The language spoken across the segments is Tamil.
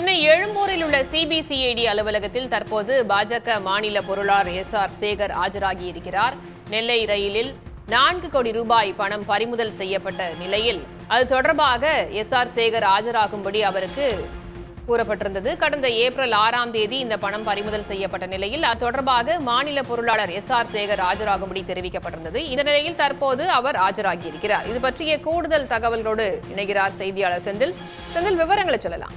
சென்னை எழும்பூரில் உள்ள சிபிசிஐடி அலுவலகத்தில் தற்போது பாஜக மாநில பொருளாளர் எஸ் ஆர் சேகர் ஆஜராகி இருக்கிறார் நெல்லை ரயிலில் நான்கு கோடி ரூபாய் பணம் பறிமுதல் செய்யப்பட்ட நிலையில் அது தொடர்பாக எஸ் ஆர் சேகர் ஆஜராகும்படி அவருக்கு கூறப்பட்டிருந்தது. கடந்த ஏப்ரல் ஆறாம் தேதி இந்த பணம் பறிமுதல் செய்யப்பட்ட நிலையில் அது தொடர்பாக மாநில பொருளாளர் எஸ் ஆர் சேகர் ஆஜராகும்படி தெரிவிக்கப்பட்டிருந்தது. இந்த நிலையில் தற்போது அவர் ஆஜராகி இருக்கிறார் இது பற்றிய கூடுதல் தகவல்களோடு இணைகிறார் செய்தியாளர் செந்தில். செந்தில் விவரங்களை சொல்லலாம்.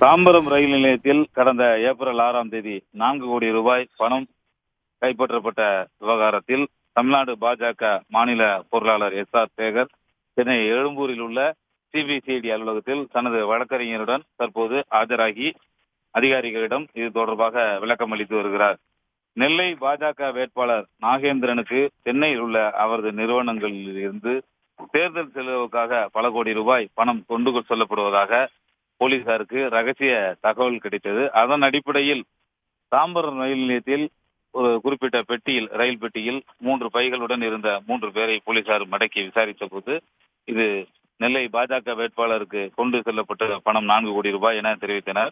தாம்பரம் ரயில் நிலையத்தில் கடந்த ஏப்ரல் ஆறாம் தேதி நான்கு கோடி ரூபாய் பணம் கைப்பற்றப்பட்ட விவகாரத்தில் தமிழ்நாடு பாஜக மாநில பொருளாளர் எஸ் ஆர் சேகர் சென்னை எழும்பூரில் உள்ள சிபிசிஐடி அலுவலகத்தில் தனது வழக்கறிஞருடன் தற்போது ஆஜராகி அதிகாரிகளிடம் இது தொடர்பாக விளக்கம் அளித்து வருகிறார். நெல்லை பாஜக வேட்பாளர் நாகேந்திரனுக்கு சென்னையில் உள்ள அவரது நிறுவனங்களில் இருந்து தேர்தல் செலவுக்காக பல கோடி ரூபாய் பணம் கொண்டு செல்லப்படுவதாக போலீசாருக்கு ரகசிய தகவல் கிடைத்தது. அதன் அடிப்படையில் தாம்பரம் ரயில் நிலையத்தில் ஒரு குறிப்பிட்ட பெட்டியில் ரயில் பெட்டியில் மூன்று பைகளுடன் இருந்த மூன்று பேரை போலீசார் மடக்கி விசாரித்த போது இது நெல்லை பாஜக வேட்பாளருக்கு கொண்டு செல்லப்பட்ட பணம் நான்கு கோடி ரூபாய் என தெரிவித்தனர்.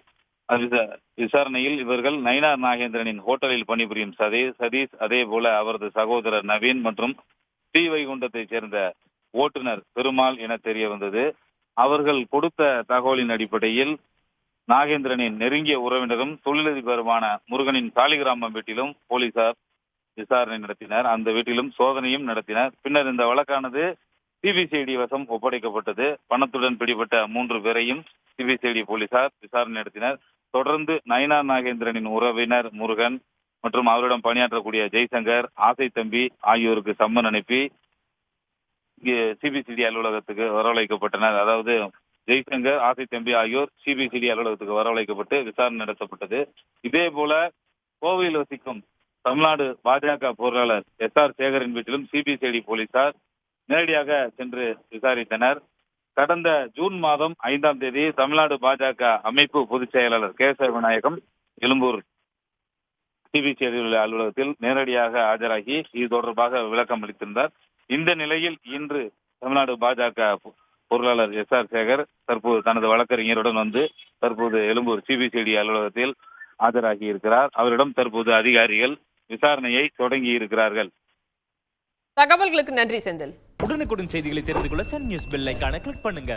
அது விசா- விசாரணையில் இவர்கள் நயினார் நாகேந்திரனின் ஹோட்டலில் பணிபுரியும் சதீஷ் சதீஷ் அதே போல அவரது சகோதரர் நவீன் மற்றும் ஸ்ரீவைகுண்டத்தைச் சேர்ந்த ஓட்டுநர் பெருமாள் என தெரிய வந்தது அவர்கள் கொடுத்த தகவலின் அடிப்படையில் நாகேந்திரனின் நெருங்கிய உறவினரும் தொழிலதிபருமான முருகனின் சாலிகிராமம் வீட்டிலும் போலீசார் விசாரணை நடத்தினர். அந்த வீட்டிலும் சோதனையும் நடத்தினர். பின்னர் இந்த வழக்கானது சிபிசிஐடி வசம் ஒப்படைக்கப்பட்டது. பணத்துடன் பிடிபட்ட மூன்று பேரையும் சிபிசிஐடி போலீசார் விசாரணை நடத்தினர். தொடர்ந்து நயனா நாகேந்திரனின் உறவினர் முருகன் மற்றும் அவரிடம் பணியாற்றக்கூடிய ஜெய்சங்கர் ஆசை தம்பி ஆகியோருக்கு சம்மன் அனுப்பி சிபிசிடி அலுவலகத்துக்கு வரவழைக்கப்பட்டனர். அதாவது ஜெய்சங்கர் ஆசை தம்பி ஆகியோர் சிபிசிடி அலுவலகத்துக்கு வரவழைக்கப்பட்டு விசாரணை நடத்தப்பட்டது. இதே போல கோவையில் வசிக்கும் தமிழ்நாடு பாஜக பொருளாளர் எஸ் ஆர் சேகரின் வீட்டிலும் சிபிசிஐடி போலீசார் நேரடியாக சென்று விசாரித்தனர். கடந்த ஜூன் மாதம் ஐந்தாம் தேதி தமிழ்நாடு பாஜக அமைப்பு பொதுச் செயலாளர் கேசவ விநாயகம் எழும்பூர் சிபிசிஐடி அலுவலகத்தில் நேரடியாக ஆஜராகி இது தொடர்பாக விளக்கம் அளித்திருந்தார் இந்த நிலையில் இன்று தமிழ்நாடு பாஜக பொருளாளர் எஸ் ஆர் சேகர் தற்போது தனது வழக்கறிஞருடன் வந்து தற்போது எழும்பூர் சிபிசிஐடி அலுவலகத்தில் ஆஜராகி இருக்கிறார். அவரிடம் தற்போது அதிகாரிகள் விசாரணையை தொடங்கி இருக்கிறார்கள். தகவல்களுக்கு நன்றி செந்தில். உடனுக்குடன் செய்திகளை தெரிந்து கொள்ள சன் நியூஸ் பெல் ஐகானை கிளிக் பண்ணுங்க.